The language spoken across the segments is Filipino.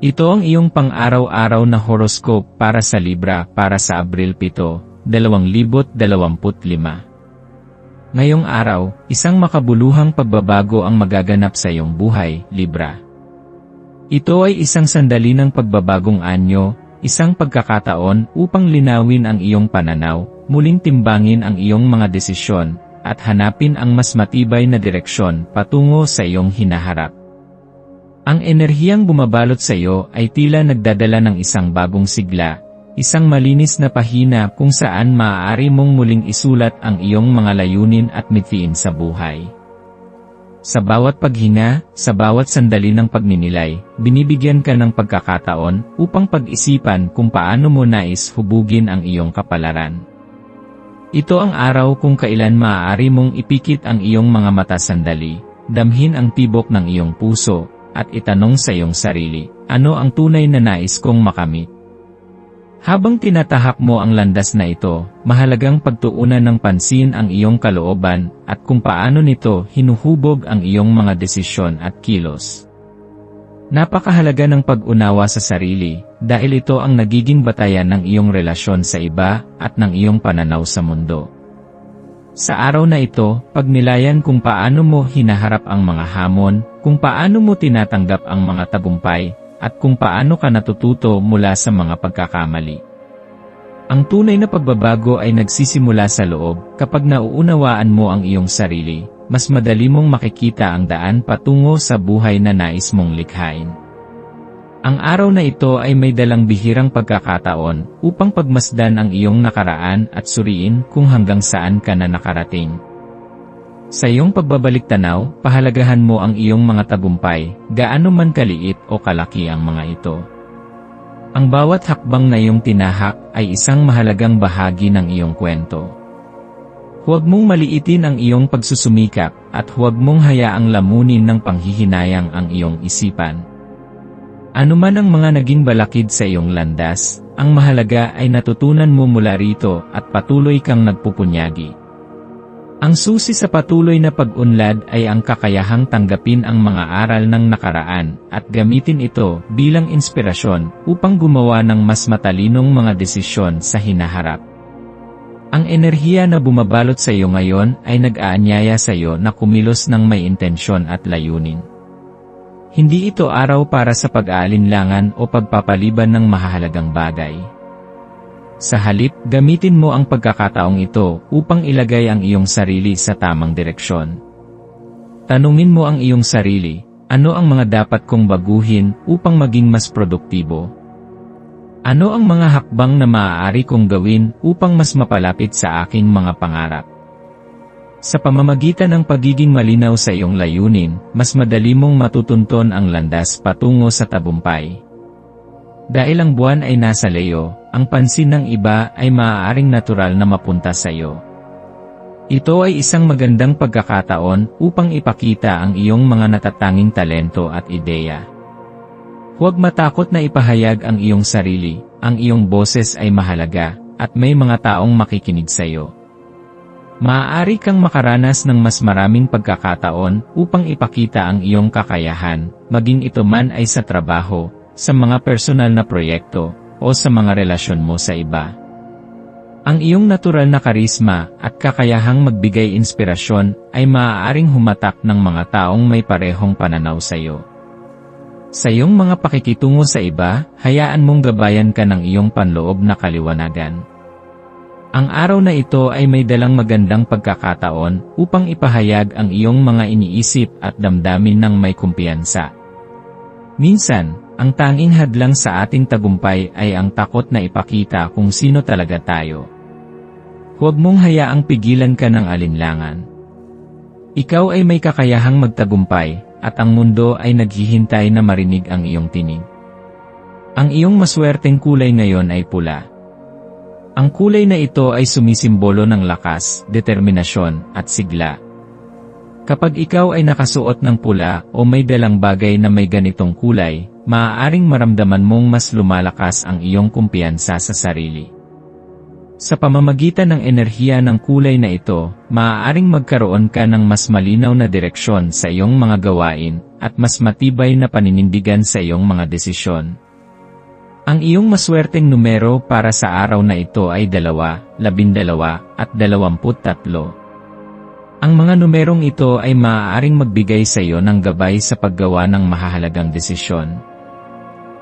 Ito ang iyong pang-araw-araw na horoscope para sa Libra para sa Abril 7, 2025. Ngayong araw, isang makabuluhang pagbabago ang magaganap sa iyong buhay, Libra. Ito ay isang sandali ng pagbabagong anyo, isang pagkakataon upang linawin ang iyong pananaw, muling timbangin ang iyong mga desisyon, at hanapin ang mas matibay na direksyon patungo sa iyong hinaharap. Ang enerhiyang bumabalot sa iyo ay tila nagdadala ng isang bagong sigla, isang malinis na pahina kung saan maaari mong muling isulat ang iyong mga layunin at mithiin sa buhay. Sa bawat paghinga, sa bawat sandali ng pagninilay, binibigyan ka ng pagkakataon upang pag-isipan kung paano mo nais hubugin ang iyong kapalaran. Ito ang araw kung kailan maaari mong ipikit ang iyong mga mata sandali, damhin ang tibok ng iyong puso, at itanong sa iyong sarili, ano ang tunay na nais kong makamit? Habang tinatahak mo ang landas na ito, mahalagang pagtuunan ng pansin ang iyong kalooban at kung paano nito hinuhubog ang iyong mga desisyon at kilos. Napakahalaga ng pag-unawa sa sarili dahil ito ang nagiging batayan ng iyong relasyon sa iba at ng iyong pananaw sa mundo. Sa araw na ito, pagnilayan kung paano mo hinaharap ang mga hamon, kung paano mo tinatanggap ang mga tagumpay, at kung paano ka natututo mula sa mga pagkakamali. Ang tunay na pagbabago ay nagsisimula sa loob, kapag nauunawaan mo ang iyong sarili, mas madali mong makikita ang daan patungo sa buhay na nais mong likhain. Ang araw na ito ay may dalang bihirang pagkakataon upang pagmasdan ang iyong nakaraan at suriin kung hanggang saan ka na nakarating. Sa iyong pagbabalik tanaw, pahalagahan mo ang iyong mga tagumpay, gaano man kaliit o kalaki ang mga ito. Ang bawat hakbang na iyong tinahak ay isang mahalagang bahagi ng iyong kwento. Huwag mong maliitin ang iyong pagsusumikap at huwag mong hayaang lamunin ng panghihinayang ang iyong isipan. Ano man ang mga naging balakid sa iyong landas, ang mahalaga ay natutunan mo mula rito at patuloy kang nagpupunyagi. Ang susi sa patuloy na pag-unlad ay ang kakayahang tanggapin ang mga aral ng nakaraan at gamitin ito bilang inspirasyon upang gumawa ng mas matalinong mga desisyon sa hinaharap. Ang enerhiya na bumabalot sa iyo ngayon ay nag-aanyaya sa iyo na kumilos ng may intensyon at layunin. Hindi ito araw para sa pag-aalinlangan o pagpapaliban ng mahahalagang bagay. Sa halip, gamitin mo ang pagkakataong ito upang ilagay ang iyong sarili sa tamang direksyon. Tanungin mo ang iyong sarili, ano ang mga dapat kong baguhin upang maging mas produktibo? Ano ang mga hakbang na maaari kong gawin upang mas mapalapit sa aking mga pangarap? Sa pamamagitan ng pagiging malinaw sa iyong layunin, mas madali mong matutunton ang landas patungo sa tabumpay. Dahil ang buwan ay nasa Leo, ang pansin ng iba ay maaaring natural na mapunta sa iyo. Ito ay isang magandang pagkakataon upang ipakita ang iyong mga natatanging talento at ideya. Huwag matakot na ipahayag ang iyong sarili, ang iyong boses ay mahalaga, at may mga taong makikinig sa iyo. Maaari kang makaranas ng mas maraming pagkakataon upang ipakita ang iyong kakayahan, maging ito man ay sa trabaho, sa mga personal na proyekto, o sa mga relasyon mo sa iba. Ang iyong natural na karisma at kakayahang magbigay inspirasyon ay maaaring humatak ng mga taong may parehong pananaw sa iyo. Sa iyong mga pakikitungo sa iba, hayaan mong gabayan ka ng iyong panloob na kaliwanagan. Ang araw na ito ay may dalang magandang pagkakataon upang ipahayag ang iyong mga iniisip at damdamin ng may kumpiyansa. Minsan, ang tanging hadlang sa ating tagumpay ay ang takot na ipakita kung sino talaga tayo. Huwag mong hayaang pigilan ka ng alinlangan. Ikaw ay may kakayahang magtagumpay, at ang mundo ay naghihintay na marinig ang iyong tinig. Ang iyong maswerteng kulay ngayon ay pula. Ang kulay na ito ay sumisimbolo ng lakas, determinasyon, at sigla. Kapag ikaw ay nakasuot ng pula o may dalang bagay na may ganitong kulay, maaaring maramdaman mong mas lumalakas ang iyong kumpiyansa sa sarili. Sa pamamagitan ng enerhiya ng kulay na ito, maaaring magkaroon ka ng mas malinaw na direksyon sa iyong mga gawain at mas matibay na paninindigan sa iyong mga desisyon. Ang iyong maswerteng numero para sa araw na ito ay dalawa, labindalawa, at dalawamput tatlo. Ang mga numerong ito ay maaaring magbigay sa iyo ng gabay sa paggawa ng mahahalagang desisyon.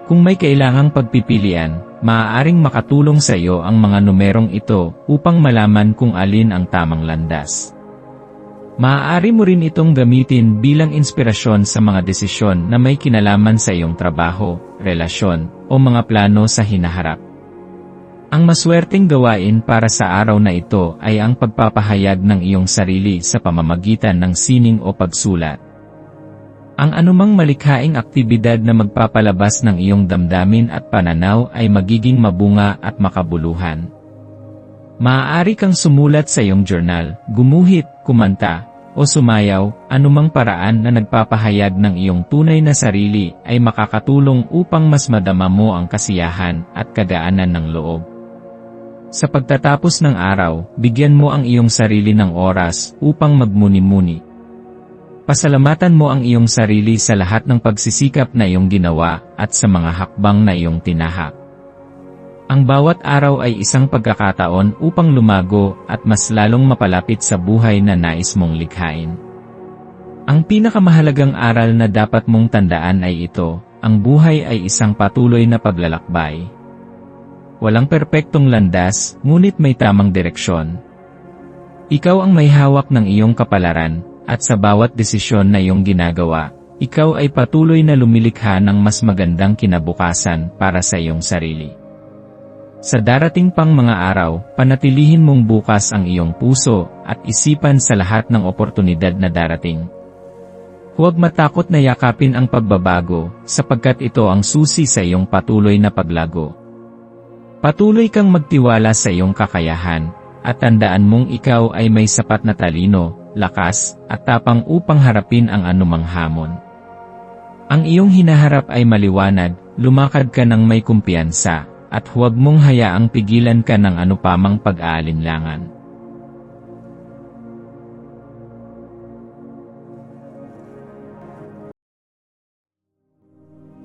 Kung may kailangang pagpipilian, maaaring makatulong sa iyo ang mga numerong ito upang malaman kung alin ang tamang landas. Maaari mo rin itong gamitin bilang inspirasyon sa mga desisyon na may kinalaman sa iyong trabaho, relasyon, o mga plano sa hinaharap. Ang maswerteng gawain para sa araw na ito ay ang pagpapahayag ng iyong sarili sa pamamagitan ng sining o pagsulat. Ang anumang malikhaing aktibidad na magpapalabas ng iyong damdamin at pananaw ay magiging mabunga at makabuluhan. Maaari kang sumulat sa iyong journal, gumuhit, kumanta, o sumayaw, anumang paraan na nagpapahayag ng iyong tunay na sarili ay makakatulong upang mas madama mo ang kasiyahan at kagaanan ng loob. Sa pagtatapos ng araw, bigyan mo ang iyong sarili ng oras upang magmuni-muni. Pasalamatan mo ang iyong sarili sa lahat ng pagsisikap na iyong ginawa at sa mga hakbang na iyong tinahak. Ang bawat araw ay isang pagkakataon upang lumago at mas lalong mapalapit sa buhay na nais mong likhain. Ang pinakamahalagang aral na dapat mong tandaan ay ito, ang buhay ay isang patuloy na paglalakbay. Walang perpektong landas, ngunit may tamang direksyon. Ikaw ang may hawak ng iyong kapalaran, at sa bawat desisyon na iyong ginagawa, ikaw ay patuloy na lumilikha ng mas magandang kinabukasan para sa iyong sarili. Sa darating pang mga araw, panatilihin mong bukas ang iyong puso at isipan sa lahat ng oportunidad na darating. Huwag matakot na yakapin ang pagbabago, sapagkat ito ang susi sa iyong patuloy na paglago. Patuloy kang magtiwala sa iyong kakayahan, at tandaan mong ikaw ay may sapat na talino, lakas, at tapang upang harapin ang anumang hamon. Ang iyong hinaharap ay maliwanag, lumakad ka ng may kumpiyansa, at huwag mong hayaang pigilan ka ng anupamang pag-aalinlangan.